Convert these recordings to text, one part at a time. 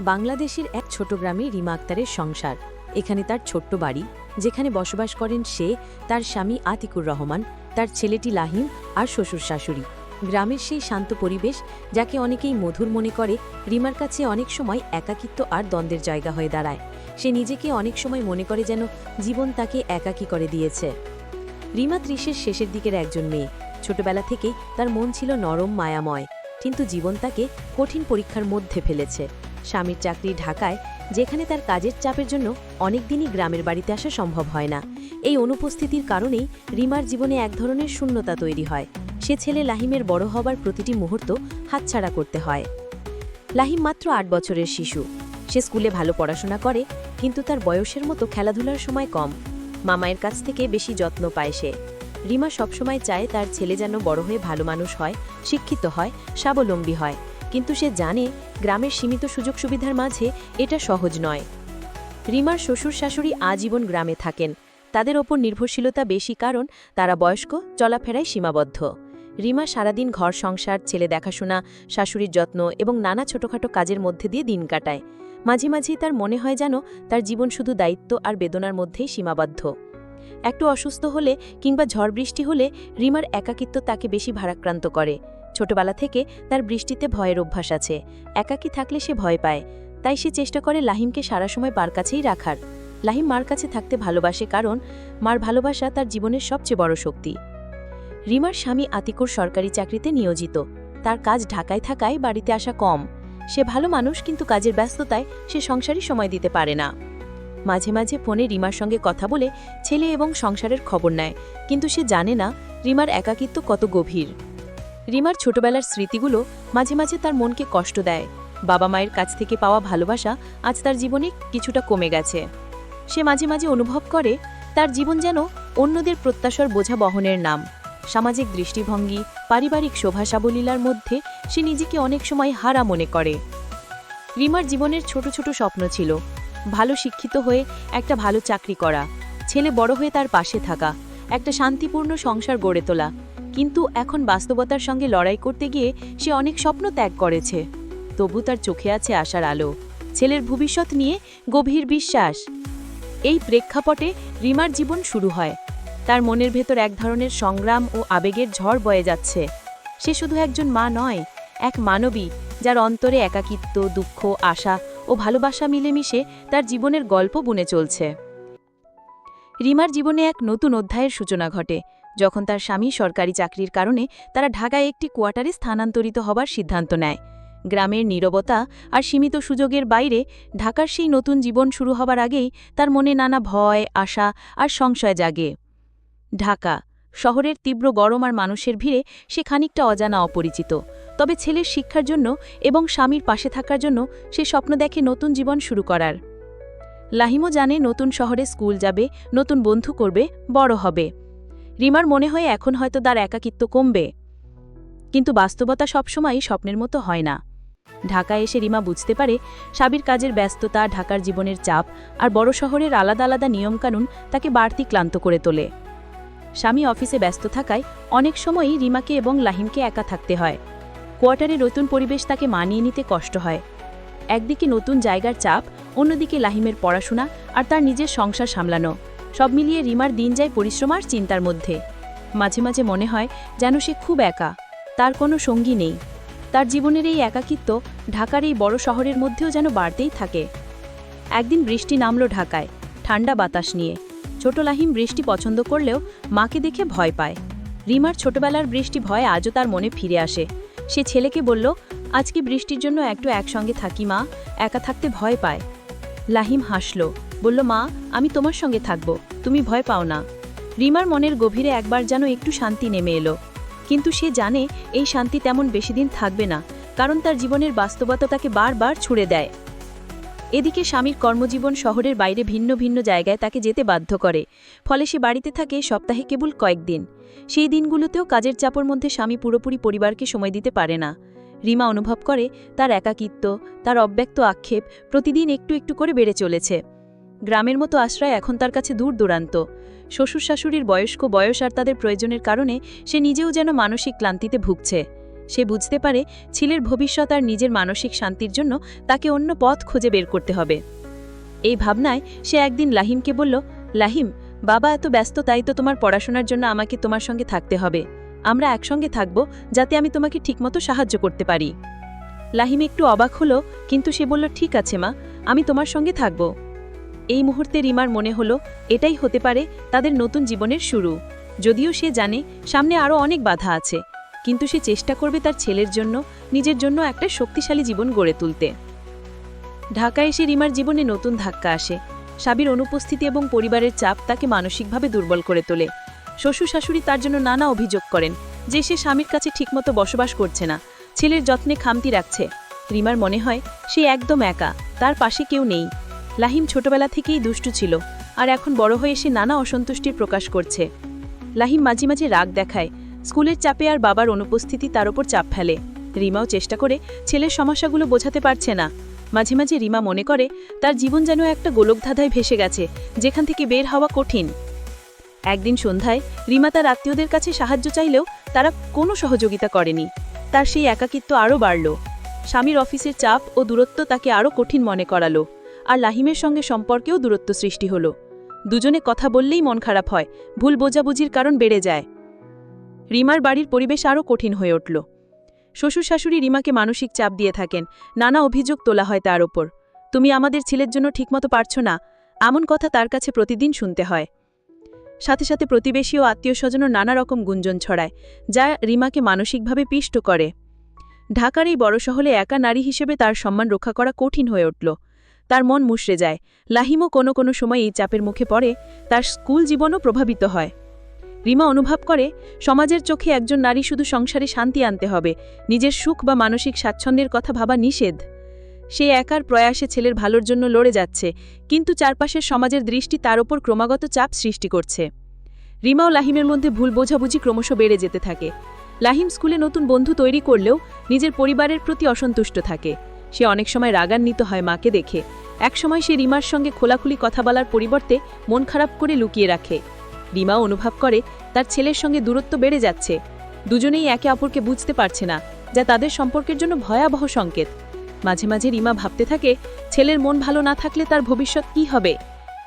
বাংলাদেশের এক ছোট গ্রামে রিমা আক্তারের সংসার। এখানে তার ছোট্ট বাড়ি, যেখানে বসবাস করেন সে, তার স্বামী আতিকুর রহমান, তার ছেলেটি লাহিম আর শ্বশুর শাশুড়ি। গ্রামের সেই শান্ত পরিবেশ, যাকে অনেকেই মধুর মনে করে, রিমার কাছে অনেক সময় একাকিত্ব আর দ্বন্দ্বের জায়গা হয়ে দাঁড়ায়। সে নিজেকে অনেক সময় মনে করে যেন জীবন তাকে একাকী করে দিয়েছে। রিমা ত্রিশের শেষের দিকের একজন মেয়ে। ছোটবেলা থেকেই তার মন ছিল নরম, মায়াময়। কিন্তু জীবন তাকে কঠিন পরীক্ষার মধ্যে ফেলেছে। স্বামীর চাকরি ঢাকায়, যেখানে তার কাজের চাপের জন্য অনেকদিনই গ্রামের বাড়িতে আসা সম্ভব হয় না। এই অনুপস্থিতির কারণেই রিমার জীবনে এক ধরনের শূন্যতা তৈরি হয়। সে ছেলে লাহিমের বড় হবার প্রতিটি মুহূর্ত হাতছাড়া করতে হয়। লাহিম মাত্র আট বছরের শিশু। সে স্কুলে ভালো পড়াশোনা করে, কিন্তু তার বয়সের মতো খেলাধুলার সময় কম। মামায়ের কাছ থেকে বেশি যত্ন পায় সে। রিমা সবসময় চায় তার ছেলে যেন বড় হয়ে ভালো মানুষ হয়, শিক্ষিত হয়, স্বাবলম্বী হয়। কিন্তু সে জানে, গ্রামের সীমিত সুযোগ সুবিধার মাঝে এটা সহজ নয়। রিমার শ্বশুর শাশুড়ি আজীবন গ্রামে থাকেন। তাদের ওপর নির্ভরশীলতা বেশি কারণ তারা বয়স্ক, চলাফেরায় সীমাবদ্ধ। রিমা সারাদিন ঘর, সংসার, ছেলে দেখাশোনা, শাশুড়ির যত্ন এবং নানা ছোটখাটো কাজের মধ্যে দিয়ে দিন কাটায়। মাঝে মাঝেই তার মনে হয় যেন তার জীবন শুধু দায়িত্ব আর বেদনার মধ্যেই সীমাবদ্ধ। একটু অসুস্থ হলে কিংবা ঝড় বৃষ্টি হলে রিমার একাকিত্ব তাকে বেশি ভারাক্রান্ত করে। ছোটবেলা থেকে তার বৃষ্টিতে ভয়ের অভ্যাস আছে। একাকী থাকলে সে ভয় পায়। তাই সে চেষ্টা করে লাহিমকে সারা সময় মার কাছেই রাখার। লাহিম মার কাছে থাকতে ভালোবাসে কারণ মার ভালোবাসা তার জীবনের সবচেয়ে বড় শক্তি। রিমার স্বামী আতিকুর সরকারি চাকরিতে নিয়োজিত। তার কাজ ঢাকায় থাকায় বাড়িতে আসা কম। সে ভালো মানুষ কিন্তু কাজের ব্যস্ততায় সে সংসারই সময় দিতে পারে না। মাঝে মাঝে ফোনে রিমার সঙ্গে কথা বলে ছেলে এবং সংসারের খবর নেয়, কিন্তু সে জানে না রিমার একাকিত্ব কত গভীর। রিমার ছোটবেলার স্মৃতিগুলো মাঝে মাঝে তার মনকে কষ্ট দেয়। বাবা মায়ের কাছ থেকে পাওয়া ভালোবাসা আজ তার জীবনে কিছুটা কমে গেছে। সে মাঝে মাঝে অনুভব করে, তার জীবন যেন অন্যদের প্রত্যাশার বোঝা বহনের নাম। সামাজিক দৃষ্টিভঙ্গি, পারিবারিক শোভা সাবলীলার মধ্যে সে নিজেকে অনেক সময় হারা মনে করে। রিমার জীবনের ছোট ছোট স্বপ্ন ছিল। ভালো শিক্ষিত হয়ে একটা ভালো চাকরি করা, ছেলে বড় হয়ে তার পাশে থাকা, একটা শান্তিপূর্ণ সংসার গড়ে তোলা। কিন্তু এখন বাস্তবতার সঙ্গে লড়াই করতে গিয়ে সে অনেক স্বপ্ন ত্যাগ করেছে। তবু তার চোখে আছে আশার আলো। ছেলের ভবিষ্যৎ নিয়ে গভীর বিশ্বাস। এই প্রেক্ষাপটে রিমার জীবন শুরু হয়। তার মনের ভেতর এক ধরনের সংগ্রাম ও আবেগের ঝড় বয়ে যাচ্ছে। সে শুধু একজন মা নয়, এক মানবী, যার অন্তরে একাকিত্ব, দুঃখ, আশা ও ভালোবাসা মিলেমিশে তার জীবনের গল্প বুনে চলছে। রিমার জীবনে এক নতুন অধ্যায়ের সূচনা ঘটে, যখন তার স্বামী সরকারি চাকরির কারণে তারা ঢাকায় একটি কোয়ার্টারে স্থানান্তরিত হবার সিদ্ধান্ত নেয়। গ্রামের নীরবতা আর সীমিত সুযোগের বাইরে ঢাকার সেই নতুন জীবন শুরু হবার আগেই তার মনে নানা ভয়, আশা আর সংশয় জাগে। ঢাকা, শহরের তীব্র গরম আর মানুষের ভিড়ে সে খানিকটা অজানা অপরিচিত। তবে ছেলের শিক্ষার জন্য এবং স্বামীর পাশে থাকার জন্য সে স্বপ্ন দেখে নতুন জীবন শুরু করার। লাহিমও জানে নতুন শহরে স্কুল যাবে, নতুন বন্ধু করবে, বড় হবে। রিমার মনে হয় এখন হয়তো তার একাকিত্ব কমবে। কিন্তু বাস্তবতা সবসময়ই স্বপ্নের মতো হয় না। ঢাকায় এসে রিমা বুঝতে পারে স্বামীর কাজের ব্যস্ততা, ঢাকার জীবনের চাপ আর বড় শহরের আলাদা আলাদা নিয়মকানুন তাকে বাড়তি ক্লান্ত করে তোলে। স্বামী অফিসে ব্যস্ত থাকায় অনেক সময়ই রিমাকে এবং লাহিমকে একা থাকতে হয়। কোয়ার্টারে নতুন পরিবেশ তাকে মানিয়ে নিতে কষ্ট হয়। একদিকে নতুন জায়গার চাপ, অন্যদিকে লাহিমের পড়াশোনা আর তার নিজের সংসার সামলানো। সব মিলিয়ে রিমার দিন যায় পরিশ্রম আর চিন্তার মধ্যে। মাঝে মাঝে মনে হয় যেন সে খুব একা। তার কোনো সঙ্গী নেই। তার জীবনের এই একাকিত্ব ঢাকার এই বড় শহরের মধ্যেও যেন বাড়তেই থাকে। একদিন বৃষ্টি নামল ঢাকায়, ঠান্ডা বাতাস নিয়ে। ছোট লাহিম বৃষ্টি পছন্দ করলেও মাকে দেখে ভয় পায়। রিমার ছোটবেলার বৃষ্টি ভয় আজও তার মনে ফিরে আসে। সে ছেলেকে বলল আজকে বৃষ্টির জন্য একটু একসঙ্গে থাকি মা? একা থাকতে ভয় পায়। লাহিম হাসল, বলল, মা, আমি তোমার সঙ্গে থাকব, তুমি ভয় পাও না। রিমার মনের গভীরে একবার যেন একটু শান্তি নেমে এলো। কিন্তু সে জানে, এই শান্তি তেমন বেশি দিন থাকবে না, কারণ তার জীবনের বাস্তবতা তাকে বারবার ছুড়ে দেয়। এদিকে স্বামীর কর্মজীবন শহরের বাইরে ভিন্ন ভিন্ন জায়গায় তাকে যেতে বাধ্য করে, ফলে সে বাড়িতে থাকে সপ্তাহে কেবল কয়েকদিন। সেই দিনগুলোতেও কাজের চাপর মধ্যে স্বামী পুরোপুরি পরিবারকে সময় দিতে পারে না। রিমা অনুভব করে, তার একাকিত্ব, তার অব্যক্ত আক্ষেপ প্রতিদিন একটু একটু করে বেড়ে চলেছে। গ্রামের মতো আশ্রয় এখন তার কাছে দূর দূরান্ত। শ্বশুর শাশুড়ির বয়স্ক বয়স আর তাদের প্রয়োজনের কারণে সে নিজেও যেন মানসিক ক্লান্তিতে ভুগছে। সে বুঝতে পারে ছেলের ভবিষ্যৎ আর নিজের মানসিক শান্তির জন্য তাকে অন্য পথ খুঁজে বের করতে হবে। এই ভাবনায় সে একদিন লাহিমকে বলল, লাহিম, বাবা এত ব্যস্ত, তাই তো তোমার পড়াশোনার জন্য আমাকে তোমার সঙ্গে থাকতে হবে। আমরা একসঙ্গে থাকব যাতে আমি তোমাকে ঠিকমতো সাহায্য করতে পারি। লাহিম একটু অবাক হলো, কিন্তু সে বলল, ঠিক আছে মা, আমি তোমার সঙ্গে থাকব। এই মুহূর্তে রিমার মনে হলো, এটাই হতে পারে তাদের নতুন জীবনের শুরু। যদিও সে জানে সামনে আরও অনেক বাধা আছে। কিন্তু সে চেষ্টা করবে তার ছেলের জন্য, নিজের জন্য একটা শক্তিশালী জীবন গড়ে তুলতে। ঢাকায় এসে রিমার জীবনে নতুন ধাক্কা আসে। সাবির অনুপস্থিতি এবং পরিবারের চাপ তাকে মানসিকভাবে দুর্বল করে তোলে। শ্বশুর শাশুড়ি তার জন্য নানা অভিযোগ করেন যে সে স্বামীর কাছে ঠিকমতো বসবাস করছে না, ছেলের যত্নে খামতি রাখছে। রিমার মনে হয়, সে একদম একা, তার পাশে কেউ নেই। লাহিম ছোটবেলা থেকেই দুষ্টু ছিল আর এখন বড় হয়ে সে নানা অসন্তুষ্টির প্রকাশ করছে। লাহিম মাঝে মাঝে রাগ দেখায় স্কুলের চাপে আর বাবার অনুপস্থিতি তার ওপর চাপ ফেলে। রিমাও চেষ্টা করে ছেলের সমস্যাগুলো বোঝাতে পারছে না। মাঝে মাঝে রিমা মনে করে, তার জীবন যেন একটা গোলকধাঁধায় ভেসে গেছে, যেখান থেকে বের হওয়া কঠিন। একদিন সন্ধ্যায় রিমা তার আত্মীয়দের কাছে সাহায্য চাইলেও তারা কোনো সহযোগিতা করেনি। তার সেই একাকিত্ব আরও বাড়ল। স্বামীর অফিসের চাপ ও দূরত্ব তাকে আরও কঠিন মনে করালো, আর লাহিমের সঙ্গে সম্পর্কেও দূরত্ব সৃষ্টি হলো। দুজনে কথা বললেই মন খারাপ হয়, ভুল বোঝাবুঝির কারণ বেড়ে যায়। রিমার বাড়ির পরিবেশ আরও কঠিন হয়ে উঠল। শ্বশুর শাশুড়ি রিমাকে মানসিক চাপ দিয়ে থাকেন। নানা অভিযোগ তোলা হয় তার ওপর। তুমি আমাদের ছেলের জন্য ঠিকমতো পারছ না। এমন কথা তার কাছে প্রতিদিন শুনতে হয়। সাথে সাথে প্রতিবেশী ও আত্মীয় স্বজনও নানা রকম গুঞ্জন ছড়ায়, যা রিমাকে মানসিকভাবে পিষ্ট করে। ঢাকার এই বড় শহরে একা নারী হিসেবে তার সম্মান রক্ষা করা কঠিন হয়ে উঠল। তার মন মুশড়ে যায়। লাহিমও কোনো কোনো সময় এই চাপের মুখে পড়ে। তার স্কুল জীবনও প্রভাবিত হয়। রিমা অনুভব করে, সমাজের চোখে একজন নারী শুধু সংসারে শান্তি আনতে হবে, নিজের সুখ বা মানসিক স্বাচ্ছন্দ্যের কথা ভাবা নিষেধ। সে একার প্রয়াসে ছেলের ভালোর জন্য লড়ে যাচ্ছে, কিন্তু চারপাশের সমাজের দৃষ্টি তার ওপর ক্রমাগত চাপ সৃষ্টি করছে। রিমা ও লাহিমের মধ্যে ভুল বোঝাবুঝি ক্রমশ বেড়ে যেতে থাকে। লাহিম স্কুলে নতুন বন্ধু তৈরি করলেও নিজের পরিবারের প্রতি অসন্তুষ্ট থাকে। সে অনেক সময় রাগান্বিত হয় মাকে দেখে। একসময় সে রিমার সঙ্গে খোলাখুলি কথা বলার পরিবর্তে মন খারাপ করে লুকিয়ে রাখে। রিমা অনুভব করে, তার ছেলের সঙ্গে দূরত্ব বেড়ে যাচ্ছে। দুজনেই একে অপরকে বুঝতে পারছে না, যা তাদের সম্পর্কের জন্য ভয়াবহ সংকেত। মাঝে মাঝে রিমা ভাবতে থাকে, ছেলের মন ভালো না থাকলে তার ভবিষ্যৎ কি হবে?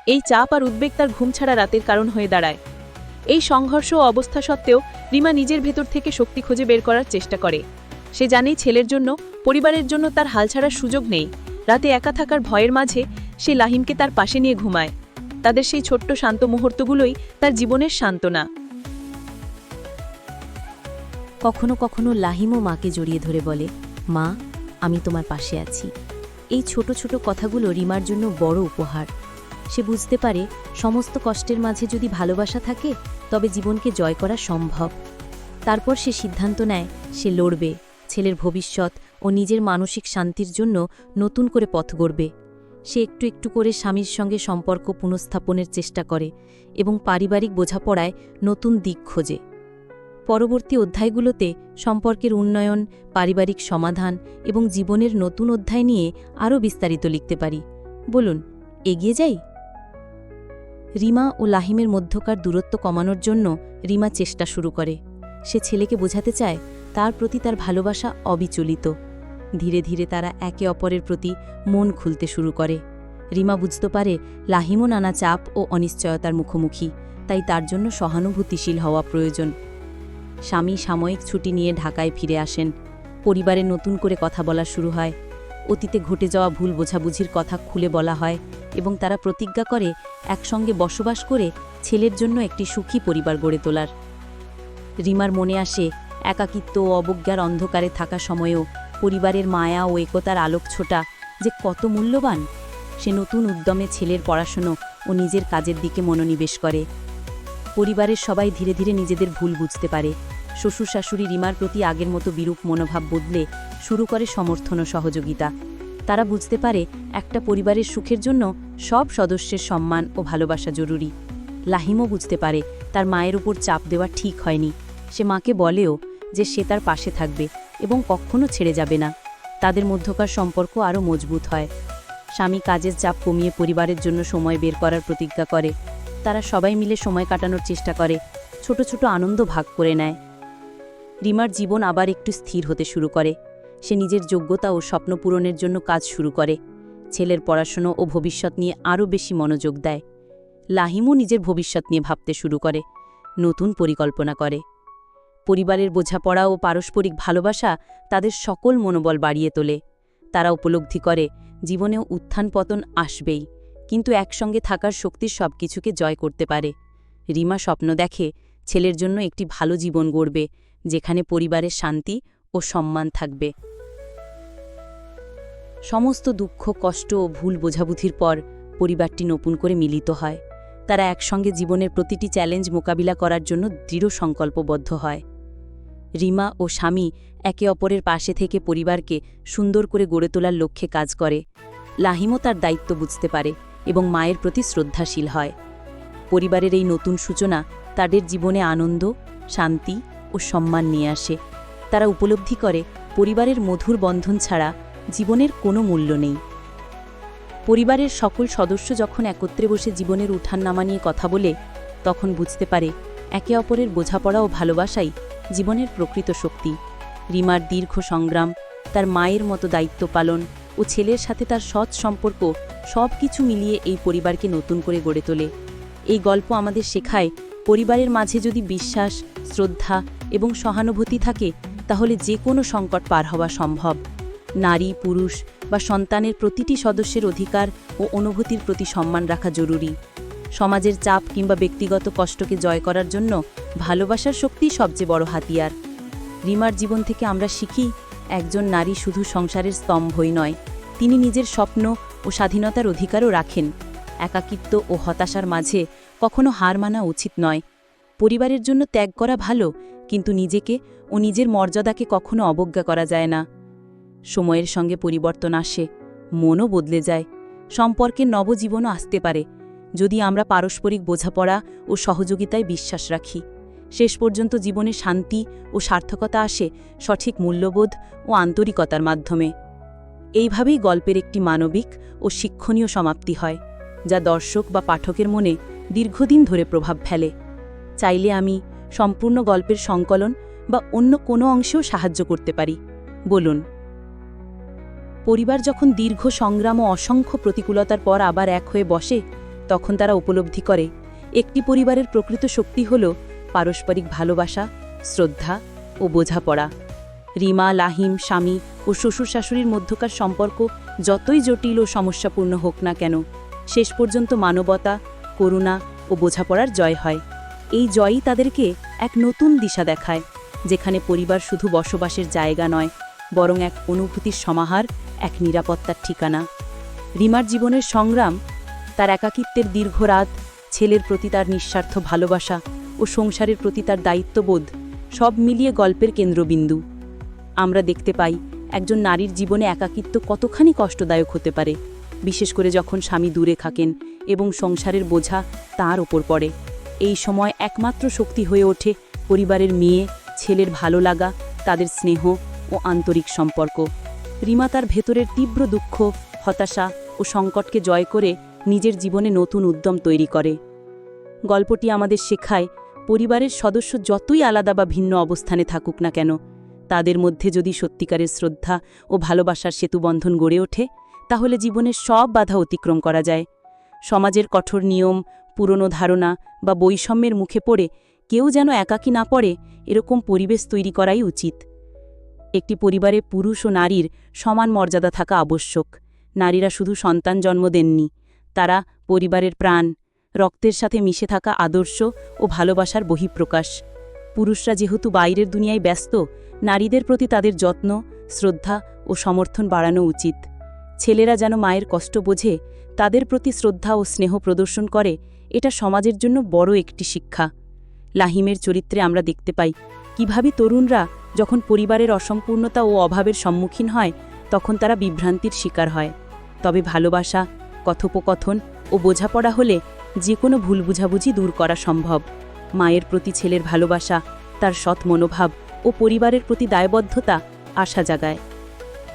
এই চাপ আর উদ্বেগ তার ঘুম ছাড়া রাতের কারণ হয়ে দাঁড়ায়। এই সংঘর্ষ ও অবস্থা সত্ত্বেও রিমা নিজের ভেতর থেকে শক্তি খুঁজে বের করার চেষ্টা করে। সে জানেই ছেলের জন্য, পরিবারের জন্য তার হাল ছাড়ার সুযোগ নেই। রাতে একা থাকার ভয়ের মাঝে সে লাহিমকে তার পাশে নিয়ে ঘুমায়। তাদের সেই ছোট্ট শান্ত মুহূর্তগুলোই তার জীবনের সান্ত্বনা। কখনো কখনো লাহিমও মাকে জড়িয়ে ধরে বলে, মা, আমি তোমার পাশে আছি। এই ছোট ছোট কথাগুলো রিমার জন্য বড় উপহার। সে বুঝতে পারে সমস্ত কষ্টের মাঝে যদি ভালোবাসা থাকে, তবে জীবনকে জয় করা সম্ভব। তারপর সে সিদ্ধান্ত নেয়, সে লড়বে, ছেলের ভবিষ্যৎ ও নিজের মানসিক শান্তির জন্য নতুন করে পথ গড়বে। সে একটু একটু করে স্বামীর সঙ্গে সম্পর্ক পুনঃস্থাপনের চেষ্টা করে এবং পারিবারিক বোঝাপড়ায় নতুন দিক খোঁজে। পরবর্তী অধ্যায়গুলোতে সম্পর্কের উন্নয়ন, পারিবারিক সমাধান এবং জীবনের নতুন অধ্যায় নিয়ে আরও বিস্তারিত লিখতে পারি। বলুন, এগিয়ে যাই? রিমা ও লাহিমের মধ্যকার দূরত্ব কমানোর জন্য রিমা চেষ্টা শুরু করে। সে ছেলেকে বোঝাতে চায়, তার প্রতি তার ভালোবাসা অবিচলিত। ধীরে ধীরে তারা একে অপরের প্রতি মন খুলতে শুরু করে। রিমা বুঝতে পারে লাহিমও নানা চাপ ও অনিশ্চয়তার মুখোমুখি, তাই তার জন্য সহানুভূতিশীল হওয়া প্রয়োজন। স্বামী সাময়িক ছুটি নিয়ে ঢাকায় ফিরে আসেন। পরিবারে নতুন করে কথা বলা শুরু হয়। অতীতে ঘটে যাওয়া ভুল বোঝাবুঝির কথা খুলে বলা হয় এবং তারা প্রতিজ্ঞা করে একসঙ্গে বসবাস করে ছেলের জন্য একটি সুখী পরিবার গড়ে তোলার। রিমার মনে আসে একাকিত্ব ও অবজ্ঞার অন্ধকারে থাকা সময়েও পরিবারের মায়া ও একতার আলোক ছোটা যে কত মূল্যবান, সে নতুন উদ্যমে ছেলের পড়াশুনো ও নিজের কাজের দিকে মনোনিবেশ করে। পরিবারের সবাই ধীরে ধীরে নিজেদের ভুল বুঝতে পারে। শ্বশুর শাশুড়ি রিমার প্রতি আগের মতো বিরূপ মনোভাব বদলে শুরু করে সমর্থন ও সহযোগিতা। তারা বুঝতে পারে একটা পরিবারের সুখের জন্য সব সদস্যের সম্মান ও ভালোবাসা জরুরি। লাহিমও বুঝতে পারে তার মায়ের উপর চাপ দেওয়া ঠিক হয়নি। সে মাকে বলেও যে সে তার পাশে থাকবে। এবং কখনো ছেড়ে যাবে না। তাদের মধ্যকার সম্পর্ক আরও মজবুত হয়। স্বামী কাজের চাপ কমিয়ে পরিবারের জন্য সময় বের করার প্রতিজ্ঞা করে। তারা সবাই মিলে সময় কাটানোর চেষ্টা করে। ছোট ছোট আনন্দ ভাগ করে নেয়। রিমার জীবন আবার একটু স্থির হতে শুরু করে। সে নিজের যোগ্যতা ও স্বপ্ন পূরণের জন্য কাজ শুরু করে। ছেলের পড়াশুনো ও ভবিষ্যৎ নিয়ে আরও বেশি মনোযোগ দেয়। লাহিমও নিজের ভবিষ্যৎ নিয়ে ভাবতে শুরু করে। নতুন পরিকল্পনা করে। পরিবারের বোঝাপড়া ও পারস্পরিক ভালোবাসা তাদের সকল মনোবল বাড়িয়ে তোলে। তারা উপলব্ধি করে, জীবনেও উত্থান পতন আসবেই, কিন্তু একসঙ্গে থাকার শক্তি সব কিছুকে জয় করতে পারে। রিমা স্বপ্ন দেখে, ছেলের জন্য একটি ভালো জীবন গড়বে, যেখানে পরিবারের শান্তি ও সম্মান থাকবে। সমস্ত দুঃখ, কষ্ট ও ভুল বোঝাবুঝির পর পরিবারটি নতুন করে মিলিত হয়। তারা একসঙ্গে জীবনের প্রতিটি চ্যালেঞ্জ মোকাবিলা করার জন্য দৃঢ় সংকল্পবদ্ধ হয়। রিমা ও স্বামী একে অপরের পাশে থেকে পরিবারকে সুন্দর করে গড়ে তোলার লক্ষ্যে কাজ করে। লাহিমও তার দায়িত্ব বুঝতে পারে এবং মায়ের প্রতি শ্রদ্ধাশীল হয়। পরিবারের এই নতুন সূচনা তাদের জীবনে আনন্দ, শান্তি ও সম্মান নিয়ে আসে। তারা উপলব্ধি করে, পরিবারের মধুর বন্ধন ছাড়া জীবনের কোনো মূল্য নেই। পরিবারের সকল সদস্য যখন একত্রে বসে জীবনের উঠান নামা নিয়ে কথা বলে, তখন বুঝতে পারে একে অপরের বোঝাপড়া ও ভালোবাসাই জীবনের প্রকৃত শক্তি। রিমার দীর্ঘ সংগ্রাম, তার মায়ের মতো দায়িত্ব পালন ও ছেলের সাথে তার সৎ সম্পর্ক সব কিছু মিলিয়ে এই পরিবারকে নতুন করে গড়ে তোলে। এই গল্প আমাদের শেখায়, পরিবারের মাঝে যদি বিশ্বাস, শ্রদ্ধা এবং সহানুভূতি থাকে, তাহলে যে কোনো সংকট পার হওয়া সম্ভব। নারী, পুরুষ বা সন্তানের প্রতিটি সদস্যের অধিকার ও অনুভূতির প্রতি সম্মান রাখা জরুরি। সমাজের চাপ কিংবা ব্যক্তিগত কষ্টকে জয় করার জন্য ভালোবাসার শক্তি সবচেয়ে বড় হাতিয়ার। রিমার জীবন থেকে আমরা শিখি, একজন নারী শুধু সংসারের স্তম্ভই নয়, তিনি নিজের স্বপ্ন ও স্বাধীনতার অধিকারও রাখেন। একাকিত্ব ও হতাশার মাঝে কখনো হার মানা উচিত নয়। পরিবারের জন্য ত্যাগ করা ভালো, কিন্তু নিজেকে ও নিজের মর্যাদাকে কখনো অবজ্ঞা করা যায় না। সময়ের সঙ্গে পরিবর্তন আসে, মনও বদলে যায় সম্পর্কে নবজীবনও আসতে পারে। যদি আমরা পারস্পরিক বোঝাপড়া ও সহযোগিতায় বিশ্বাস রাখি। শেষ পর্যন্ত জীবনে শান্তি ও সার্থকতা আসে সঠিক মূল্যবোধ ও আন্তরিকতার মাধ্যমে। এইভাবেই গল্পের একটি মানবিক ও শিক্ষণীয় সমাপ্তি হয়, যা দর্শক বা পাঠকের মনে দীর্ঘদিন ধরে প্রভাব ফেলে। চাইলে আমি সম্পূর্ণ গল্পের সংকলন বা অন্য কোনো অংশেও সাহায্য করতে পারি। বলুন। পরিবার যখন দীর্ঘ সংগ্রাম ও অসংখ্য প্রতিকূলতার পর আবার এক হয়ে বসে তখন তারা উপলব্ধি করে, একটি পরিবারের প্রকৃত শক্তি হল পারস্পরিক ভালোবাসা, শ্রদ্ধা ও বোঝাপড়া। রিমা, লাহিম, স্বামী ও শ্বশুর শাশুড়ির মধ্যকার সম্পর্ক যতই জটিল ও সমস্যাপূর্ণ হোক না কেন, শেষ পর্যন্ত মানবতা, করুণা ও বোঝাপড়ার জয় হয়। এই জয়ই তাদেরকে এক নতুন দিশা দেখায়, যেখানে পরিবার শুধু বসবাসের জায়গা নয়, বরং এক অনুভূতির সমাহার, এক নিরাপত্তার ঠিকানা। রিমার জীবনের সংগ্রাম তার একাকিত্বের দীর্ঘ রাত, ছেলের প্রতি তার নিঃস্বার্থ ভালোবাসা ও সংসারের প্রতি তার দায়িত্ববোধ সব মিলিয়ে গল্পের কেন্দ্রবিন্দু। আমরা দেখতে পাই একজন নারীর জীবনে একাকিত্ব কতখানি কষ্টদায়ক হতে পারে, বিশেষ করে যখন স্বামী দূরে থাকেন এবং সংসারের বোঝা তার ওপর পড়ে। এই সময় একমাত্র শক্তি হয়ে ওঠে পরিবারের মেয়ে, ছেলের ভালো লাগা, তাদের স্নেহ ও আন্তরিক সম্পর্ক। রিমা তার ভেতরের তীব্র দুঃখ, হতাশা ও সংকটকে জয় করে নিজের জীবনে নতুন উদ্যম তৈরি করে। গল্পটি আমাদের শেখায়, পরিবারের সদস্য যতই আলাদা বা ভিন্ন অবস্থানে থাকুক না কেন, তাদের মধ্যে যদি সত্যিকারের শ্রদ্ধা ও ভালোবাসার সেতুবন্ধন গড়ে ওঠে, তাহলে জীবনের সব বাধা অতিক্রম করা যায়। সমাজের কঠোর নিয়ম, পুরনো ধারণা বা বৈষম্যের মুখে পড়ে কেউ যেন একাকী না পড়ে, এরকম পরিবেশ তৈরি করাই উচিত। একটি পরিবারে পুরুষ ও নারীর সমান মর্যাদা থাকা আবশ্যক। নারীরা শুধু সন্তান জন্ম দেননি তারা পরিবারের প্রাণ, রক্তের সাথে মিশে থাকা আদর্শ ও ভালোবাসার বহিঃপ্রকাশ। পুরুষরা যেহেতু বাইরের দুনিয়ায় ব্যস্ত, নারীদের প্রতি তাদের যত্ন, শ্রদ্ধা ও সমর্থন বাড়ানো উচিত। ছেলেরা যেন মায়ের কষ্ট বোঝে, তাদের প্রতি শ্রদ্ধা ও স্নেহ প্রদর্শন করে, এটা সমাজের জন্য বড় একটি শিক্ষা। লাহিমের চরিত্রে আমরা দেখতে পাই, কীভাবে তরুণরা যখন পরিবারের অসম্পূর্ণতা ও অভাবের সম্মুখীন হয়, তখন তারা বিভ্রান্তির শিকার হয়। তবে ভালোবাসা কথোপকথন ও বোঝাপড়া হলে যে কোনো ভুল বুঝাবুঝি দূর করা সম্ভব। মায়ের প্রতি ছেলের ভালোবাসা, তার সৎ মনোভাব ও পরিবারের প্রতি দায়বদ্ধতা আশা জাগায়।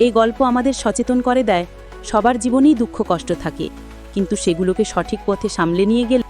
এই গল্প আমাদের সচেতন করে দেয়, সবার জীবনেই দুঃখ কষ্ট থাকে, কিন্তু সেগুলোকে সঠিক পথে সামলে নিয়ে গেলে